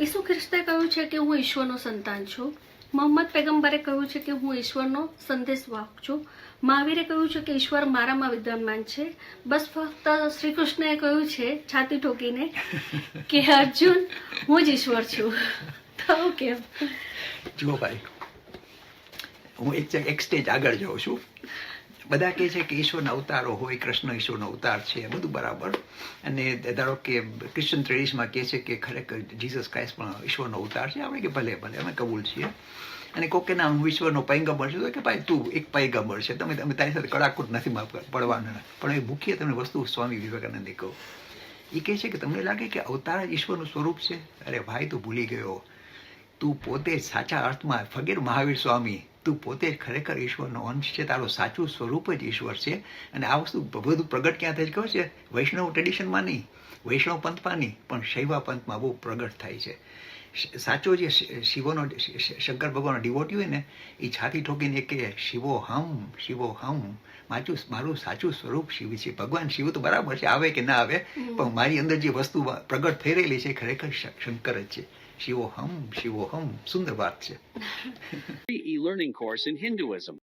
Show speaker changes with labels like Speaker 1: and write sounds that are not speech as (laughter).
Speaker 1: ઈસુ ખ્રિસ્તે કહ્યું છે કે હું ઈશ્વરનો સંતાન છું. મોહમ્મદ પેગમ્બરે કહ્યું છે કે હું ઈશ્વરનો સંદેશવાહક છું. મહાવીરે કહ્યું છે કે ઈશ્વર મારામાં વિદ્યમાન છે. બસ ફક્ત શ્રી કૃષ્ણએ કહ્યું છે, છાતી ઠોકીને, કે અર્જુન, હું જ ઈશ્વર છું. તો કેમ?
Speaker 2: જુઓ ભાઈ, હું એક એક સ્ટેજ આગળ જાઉં છું. બધા કહે છે કે ઈશ્વરના અવતારો હોય કૃષ્ણ ઈશ્વરનો અવતાર છે બધું બરાબર. અને ધારો કે ક્રિશ્ચન ટ્રેડિશનમાં કહે છે કે ખરેખર જીસસ ક્રાઇસ્ટ પણ ઈશ્વરનો અવતાર છે. આપણે કે ભલે ભલે, અમે કબૂલ છીએ. અને કોકે નામ હું ઈશ્વરનો પૈગંબર છું, તો કે ભાઈ તું એક પૈગંબર છે. તમે તમે તારી સાથે કડાકૂટ નથી પડવાના. પણ એ મુખ્ય તમને વસ્તુ સ્વામી વિવેકાનંદે કહું. એ કહે છે કે તમને લાગે કે અવતાર ઈશ્વરનું સ્વરૂપ છે? અરે ભાઈ, તું ભૂલી ગયો. તું પોતે સાચા અર્થમાં ફગીર મહાવીર સ્વામી તું પોતે ખરેખર ઈશ્વરનો અંશ છે તારું સાચું સ્વરૂપ જ ઈશ્વર છે. અને આ વસ્તુ બધું પ્રગટ ક્યાં થાય છે ખબર છે? વૈષ્ણવ ટ્રેડિશનમાં નહીં વૈષ્ણવ પંથમાં નહીં પણ શૈવા પંથમાં બહુ પ્રગટ થાય છે. સાચો જે શિવોનો શંકર ભગવાનનો ડિવોટી હોય ને એ છાતી ઠોકીને કે શિવો હમ શિવો હમ. માચું મારું સાચું સ્વરૂપ શિવ છે. ભગવાન શિવ તો બરાબર છે આવે કે ના આવે પણ મારી અંદર જે વસ્તુ પ્રગટ થઈ રહેલી છે ખરેખર શંકર જ છે. She will hum, she will hum. Sundar
Speaker 3: Bhatt. (laughs) E-learning course in Hinduism.